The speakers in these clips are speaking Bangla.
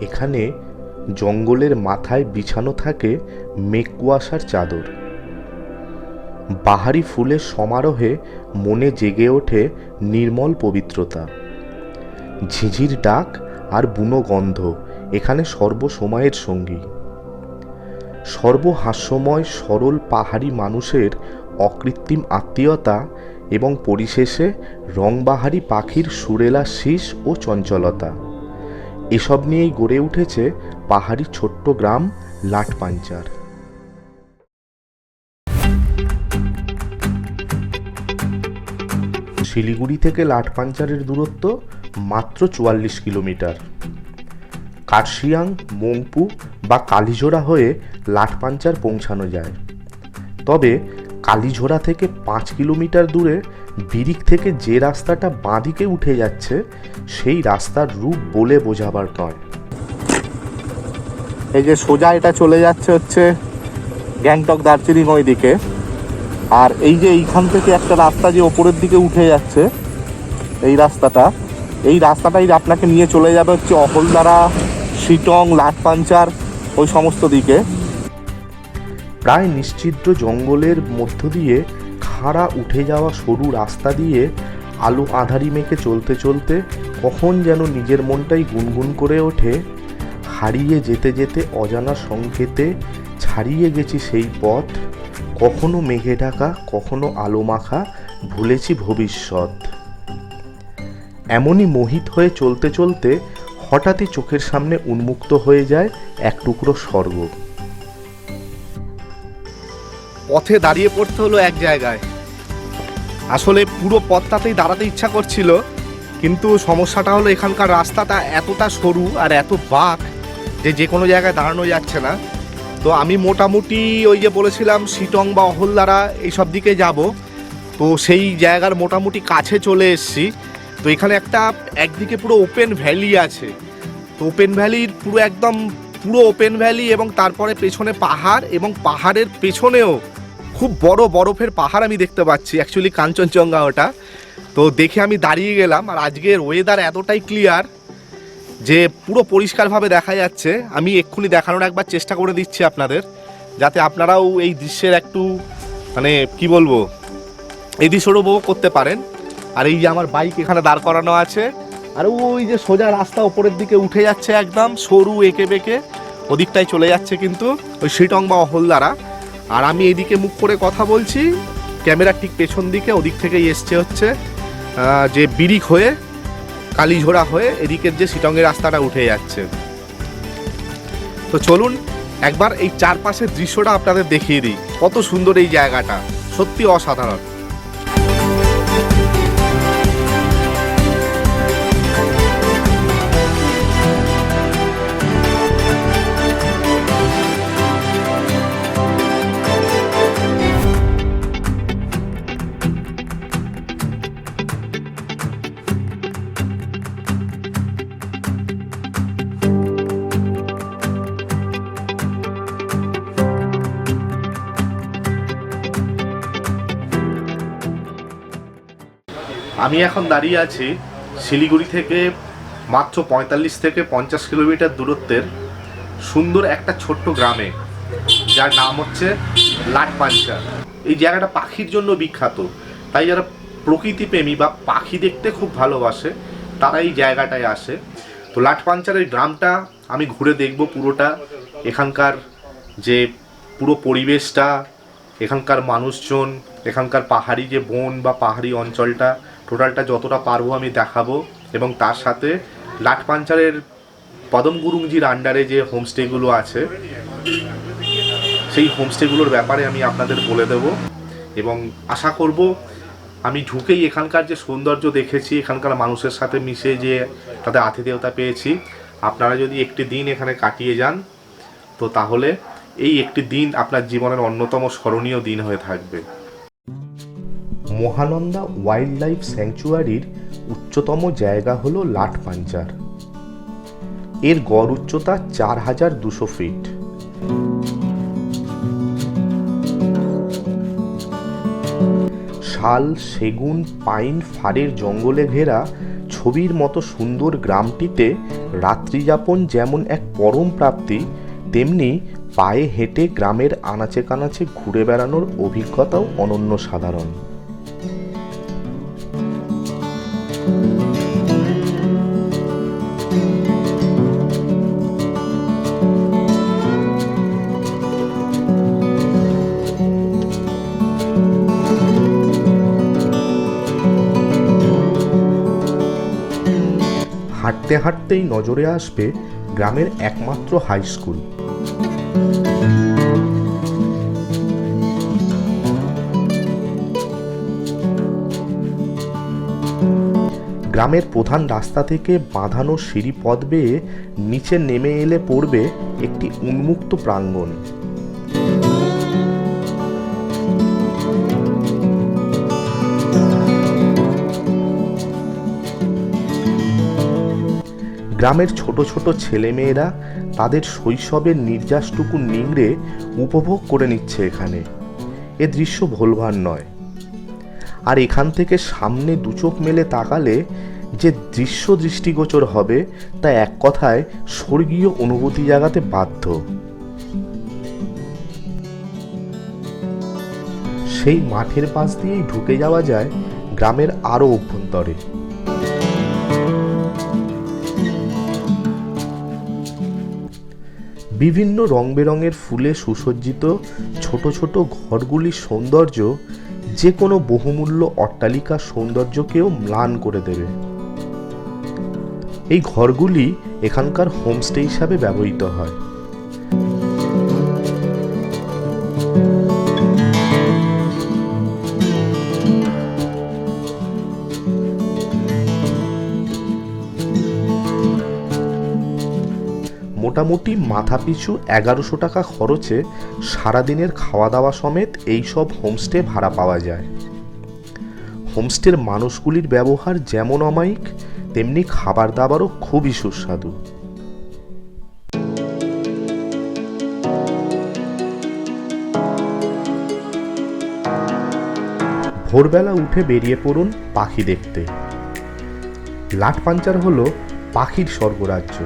এখানে জঙ্গলের মাথায় বিছানো থাকে মেঘ কুয়াশার চাদর। বাহারি ফুলের সমারোহে মনে জেগে ওঠে নির্মল পবিত্রতা। ঝিঝির ডাক আর বুনো গন্ধ এখানে সর্বসময়ের সঙ্গী। সর্বহাস্যময় সরল পাহাড়ি মানুষের অকৃত্রিম আত্মীয়তা এবং পরিশেষে রংবাহারি পাখির সুরেলা শীষ ও চঞ্চলতা। এসব নিয়েই গড়ে উঠেছে পাহাড়ি ছোট্ট গ্রাম লাটপাঞ্চার। শিলিগুড়ি থেকে লাটপাঞ্চারের দূরত্ব মাত্র চুয়াল্লিশ কিলোমিটার। কার্শিয়াং, মংপু বা কালীঝোড়া হয়ে লাটপাঞ্চার পৌঁছানো যায়। তবে কালীঝোড়া থেকে পাঁচ কিলোমিটার দূরে বিরিক থেকে যে রাস্তাটা বাঁদিকে উঠে যাচ্ছে সেই রাস্তার রূপ বলে বোঝাবার নয়। এই যে সোজা এটা চলে যাচ্ছে হচ্ছে গ্যাংটক দার্জিলিং ওই দিকে আর এই যে এইখান থেকে একটা রাস্তা যে ওপরের দিকে উঠে যাচ্ছে এই রাস্তাটা এই রাস্তাটাই আপনাকে নিয়ে চলে যাবে হচ্ছে অহলদারা শিটং লাটপাঞ্চার ওই সমস্ত দিকে। প্রায় নিশ্চিদ্র জঙ্গলের মধ্য দিয়ে খাড়া উঠে যাওয়া সরু রাস্তা দিয়ে আলো আধারি মেখে চলতে চলতে কখন যেন নিজের মনটাই গুনগুন করে ওঠে। হারিয়ে যেতে যেতে অজানা সংকেতে ছাড়িয়ে গেছি সেই পথ। কখনো মেঘে ঢাকা, কখনো আলো মাখা, ভুলেছি ভবিষ্যৎ। এমনই মোহিত হয়ে চলতে চলতে হঠাৎই চোখের সামনে উন্মুক্ত হয়ে যায় এক টুকরো স্বর্গ। পথে দাঁড়িয়ে পড়তে হলো এক জায়গায়। আসলে পুরো পথটাতেই দাঁড়াতে ইচ্ছা করছিল, কিন্তু সমস্যাটা হলো এখানকার রাস্তাটা এতটা সরু আর এত বাঁক যে যে কোনো জায়গায় দাঁড়ানো যাচ্ছে না। তো আমি মোটামুটি ওই যে বলেছিলাম, শিটং বা অহলদারা এইসব দিকে যাব। তো সেই জায়গার মোটামুটি কাছে চলে এসেছি। তো এখানে একটা একদিকে পুরো ওপেন ভ্যালি আছে। তো ওপেন ভ্যালির পুরো একদম পুরো ওপেন ভ্যালি এবং তারপরে পেছনে পাহাড় এবং পাহাড়ের পেছনেও খুব বড় বরফের পাহাড় আমি দেখতে পাচ্ছি অ্যাকচুয়ালি কাঞ্চনজঙ্ঘা ওটা। তো দেখে আমি দাঁড়িয়ে গেলাম, আর আজকের ওয়েদার এতটাই ক্লিয়ার যে পুরো পরিষ্কারভাবে দেখা যাচ্ছে। আমি এক্ষুনি দেখানোর একবার চেষ্টা করে দিচ্ছি আপনাদের, যাতে আপনারাও এই দৃশ্যের একটু মানে কি বলব এই দৃশ্যটা উপভোগ করতে পারেন। আর এই যে আমার বাইক এখানে দাঁড় করানো আছে, আর ওই যে সোজা রাস্তা ওপরের দিকে উঠে যাচ্ছে একদম, সরু এঁকে বেঁকে ওদিকটাই চলে যাচ্ছে কিন্তু ওই শিটং বা অহলদারা আর আমি এদিকে মুখ করে কথা বলছি। ক্যামেরার ঠিক পেছন দিকে, ওদিক থেকেই এসছে হচ্ছে যে বিরিক হয়ে, কালীঝোড়া হয়ে এদিকের যে শিটংয়ের রাস্তাটা উঠে যাচ্ছে। তো চলুন, একবার এই চারপাশের দৃশ্যটা আপনাদের দেখিয়ে দিই। কত সুন্দর এই জায়গাটা, সত্যি অসাধারণ। আমি এখন দাঁড়িয়ে আছি শিলিগুড়ি থেকে মাত্র পঁয়তাল্লিশ থেকে পঞ্চাশ কিলোমিটার দূরত্বের সুন্দর একটা ছোট্ট গ্রামে, যার নাম হচ্ছে লাটপাঞ্চা। এই জায়গাটা পাখির জন্য বিখ্যাত। তাই যারা প্রকৃতিপ্রেমী বা পাখি দেখতে খুব ভালোবাসে, তারা এই জায়গাটায় আসে। তো লাটপাঞ্চারের গ্রামটা আমি ঘুরে দেখব পুরোটা। এখানকার যে পুরো পরিবেশটা, এখানকার মানুষজন, এখানকার পাহাড়ি যে বন বা পাহাড়ি অঞ্চলটা টোটালটা যতটা পারব আমি দেখাবো এবং তার সাথে লাট পাঞ্চারের পদম গুরুংজির আন্ডারে যে হোমস্টেগুলো আছে, সেই হোমস্টেগুলোর ব্যাপারে আমি আপনাদের বলে দেব। এবং আশা করব আমি ঢুকেই এখানকার যে সৌন্দর্য দেখেছি, এখানকার মানুষের সাথে মিশে যে তাদের আতিথেয়তা পেয়েছি। আপনারা যদি একটি দিন এখানে কাটিয়ে যান, তো তাহলে এই একটি দিন আপনার জীবনের অন্যতম স্মরণীয় দিন হয়ে থাকবে। মহানন্দা ওয়াইল্ড লাইফ স্যাংচুয়ারির উচ্চতম জায়গা হল লাটপাঞ্চার। এর গড় উচ্চতা চার হাজার দুশো ফিট। শাল, সেগুন, পাইন ফাড়ের জঙ্গলে ঘেরা ছবির মতো সুন্দর গ্রামটিতে রাত্রিযাপন যেমন এক পরম প্রাপ্তি, তেমনি পায়ে হেঁটে গ্রামের আনাচে কানাচে ঘুরে বেড়ানোর অভিজ্ঞতাও অনন্য সাধারণ। হাঁটতে হাঁটতেই নজরে আসবে গ্রামের একমাত্র হাই স্কুল গ্রামের প্রধান রাস্তা থেকে বাঁধানো সিঁড়ি পথ বেয়ে নিচে নেমে এলে পড়বে একটি উন্মুক্ত প্রাঙ্গণ। গ্রামের ছোট ছোট ছেলেমেয়েরা তাদের শৈশবের নির্যাসটুকু নিংড়ে উপভোগ করে নিচ্ছে এখানে। এ দৃশ্য ভোলভার নয়। আর এখান থেকে সামনে দুচোখ মেলে তাকালে যে দৃশ্য দৃষ্টিগোচর হবে তা এক কথায় স্বর্গীয় অনুভূতি জাগাতে বাধ্য। সেই মাঠের পাশ দিয়েই ঢুকে যাওয়া যায় গ্রামের আরও অভ্যন্তরে। বিভিন্ন রং বেরঙের ফুলে সুসজ্জিত ছোট ছোট ঘরগুলির সৌন্দর্য যে কোনো বহুমূল্য অট্টালিকার সৌন্দর্যকেও ম্লান করে দেবে। এই ঘরগুলি এখানকার হোমস্টে হিসাবে ব্যবহৃত হয়। মোটামুটি মাথাপিছু এগারোশো টাকা খরচে সারাদিনের খাওয়া দাওয়া সমেত এই সব হোমস্টে ভাড়া পাওয়া যায়। হোমস্টের মানুষগুলির ব্যবহার যেমন অমায়িক তেমনি খাবার দাবারও খুবই সুস্বাদু। ভোরবেলা উঠে বেরিয়ে পড়ুন পাখি দেখতে। লাট পাঞ্চার হলো পাখির স্বর্গরাজ্য।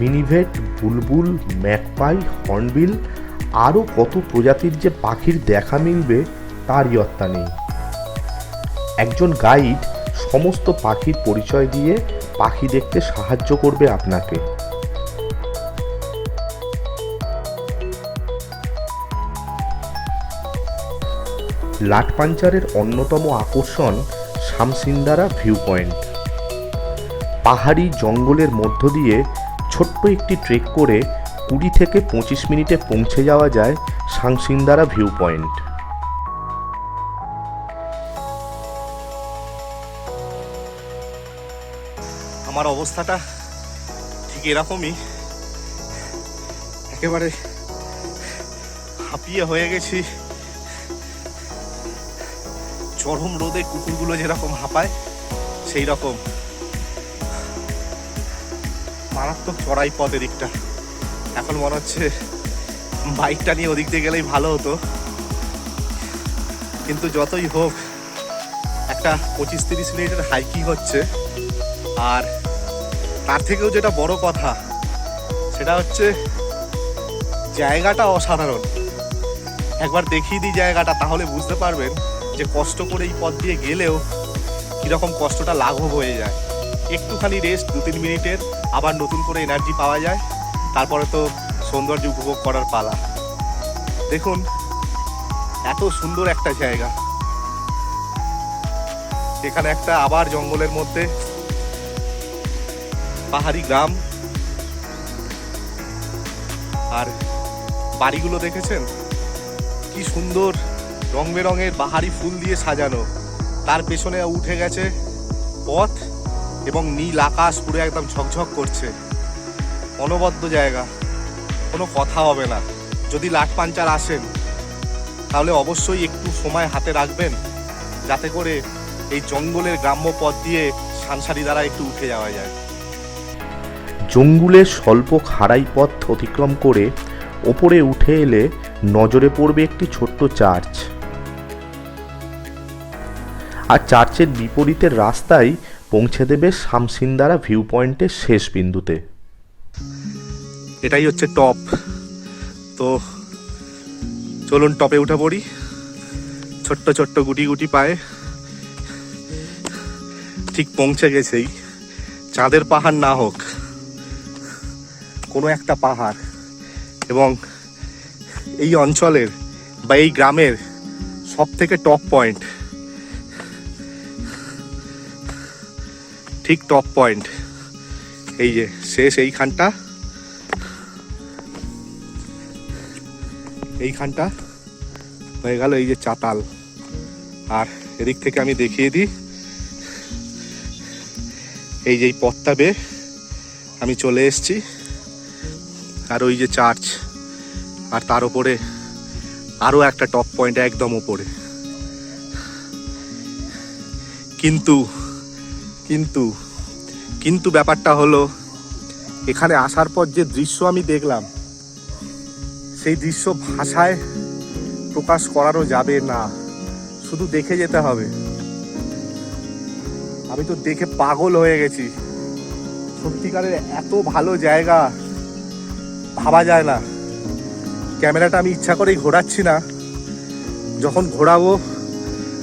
মিনিভেট, বুলবুল ম্যাকপাই হর্নবিল আরও কত প্রজাতির যে পাখির দেখা মিলবে তার ইয়ত্তা নেই। একজন গাইড সমস্ত পাখির পরিচয় দিয়ে পাখি দেখতে সাহায্য করবে আপনাকে। লাটপাঞ্চারের অন্যতম আকর্ষণ শামসিন্দারা ভিউ পয়েন্ট। পাহাড়ি জঙ্গলের মধ্য দিয়ে ছোট্ট একটি ট্রেক করে কুড়ি থেকে পঁচিশ মিনিটে পৌঁছে যাওয়া যায় সাংসিন্দারা ভিউ পয়েন্ট আমার অবস্থাটা ঠিক এরকমই। একেবারে হাঁপিয়ে হয়ে গেছি। চরম রোদে কুকুরগুলো যেরকম হাঁপায় সেই রকম মারাত্মক চড়াই পথ এদিকটা। এখন মনে হচ্ছে বাইকটা নিয়ে ওদিক দিয়ে গেলেই ভালো হতো। কিন্তু যতই হোক, একটা পঁচিশ তিরিশ মিনিটের হাইকিং হচ্ছে। আর তার থেকেও যেটা বড় কথা, সেটা হচ্ছে জায়গাটা অসাধারণ। একবার দেখিয়ে দিই জায়গাটা, তাহলে বুঝতে পারবেন যে কষ্ট করে এই পথ দিয়ে গেলেও কীরকম কষ্টটা লাঘব হয়ে যায়। একটুখানি রেস্ট দু তিন মিনিটের, আবার নতুন করে এনার্জি পাওয়া যায়। তারপরে তো সৌন্দর্য উপভোগ করার পালা। দেখুন, এত সুন্দর একটা জায়গা। এখানে একটা আবার জঙ্গলের মধ্যে পাহাড়ি গ্রাম। আর বাড়িগুলো দেখেছেন? কি সুন্দর রং বেরঙের বাহারি ফুল দিয়ে সাজানো। তার পেছনে উঠে গেছে পথ এবং নীল আকাশ পুরো একদম ঝকঝক করছে। অনবদ্য জায়গা। কোনো কথা হবে না। যদি লাট পাঞ্চার আসেন, তাহলে অবশ্যই একটু সময় হাতে রাখবেন, যাতে করে এই জঙ্গলের গ্রাম্য পথ দিয়ে সানসারি দ্বারা একটু উঠে যাওয়া যায়। জঙ্গুলের স্বল্প খাড়াই পথ অতিক্রম করে ওপরে উঠে এলে নজরে পড়বে একটি ছোট্ট চার্চ। আর চার্চের বিপরীতের রাস্তায় পৌঁছে দেবে শামসিন্দারা ভিউ পয়েন্টের শেষ বিন্দুতে। এটাই হচ্ছে টপ। তো চলুন টপে উঠে পড়ি। ছোট্ট ছোট্ট গুটি গুটি পায়ে ঠিক পৌঁছে গেছেই। চাঁদের পাহাড় না হোক, কোনো একটা পাহাড় এবং এই অঞ্চলের বা এই গ্রামের সব থেকে টপ পয়েন্ট। ঠিক টপ পয়েন্ট। এই যে শেষ এইখানটা। এইখানটা হয়ে গেল এই যে চাতাল। আর এদিক থেকে আমি দেখিয়ে দিই। এই যে এই পথটা বে আমি চলে এসেছি। আর ওই যে চার্চ। আর তার উপরে আরও একটা টপ পয়েন্ট একদম ওপরে। কিন্তু কিন্তু কিন্তু ব্যাপারটা হলো, এখানে আসার পর যে দৃশ্য আমি দেখলাম, সেই দৃশ্য ভাষায় প্রকাশ করানো যাবে না। শুধু দেখে যেতে হবে। আমি তো দেখে পাগল হয়ে গেছি। সত্যিকারের এত ভালো জায়গা ভাবা যায় না। ক্যামেরাটা আমি ইচ্ছা করেই ঘোরাচ্ছি না। যখন ঘোরাবো,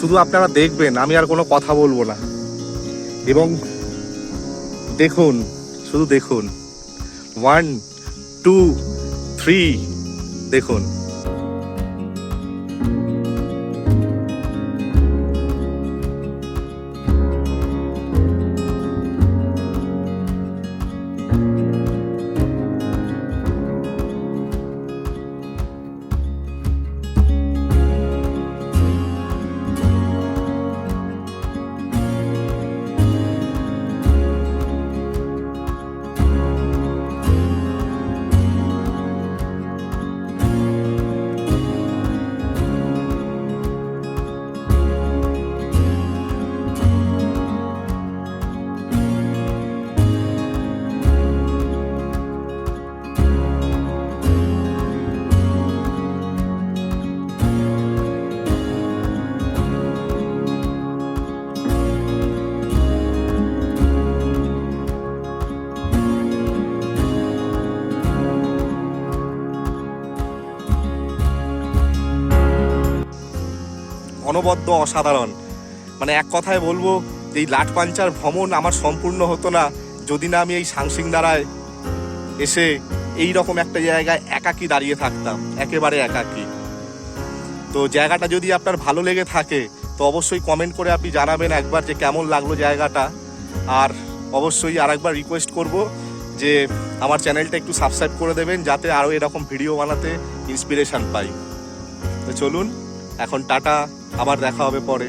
শুধু আপনারা দেখবেন, আমি আর কোনো কথা বলব না। এবং দেখুন শুধু দেখুন। ওয়ান টু থ্রি দেখুন। অনবদ্য অসাধারণ। মানে এক কথায় বলব, এই লাট পাঞ্চার ভ্রমণ আমার সম্পূর্ণ হতো না যদি না আমি এই সাংসিং দ্বারায় এসে এই রকম একটা জায়গায় একাকি দাঁড়িয়ে থাকতাম, একেবারে একাকি। তো জায়গাটা যদি আপনার ভালো লেগে থাকে, তো অবশ্যই কমেন্ট করে আপনি জানাবেন একবার যে কেমন লাগল জায়গাটা। আর অবশ্যই আর একবার রিকোয়েস্ট করব যে আমার চ্যানেলটা একটু সাবস্ক্রাইব করে দেবেন, যাতে আরও এরকম ভিডিও বানাতে ইন্সপিরেশান পাই। তো চলুন, এখন টাটা। আবার দেখা হবে পরে।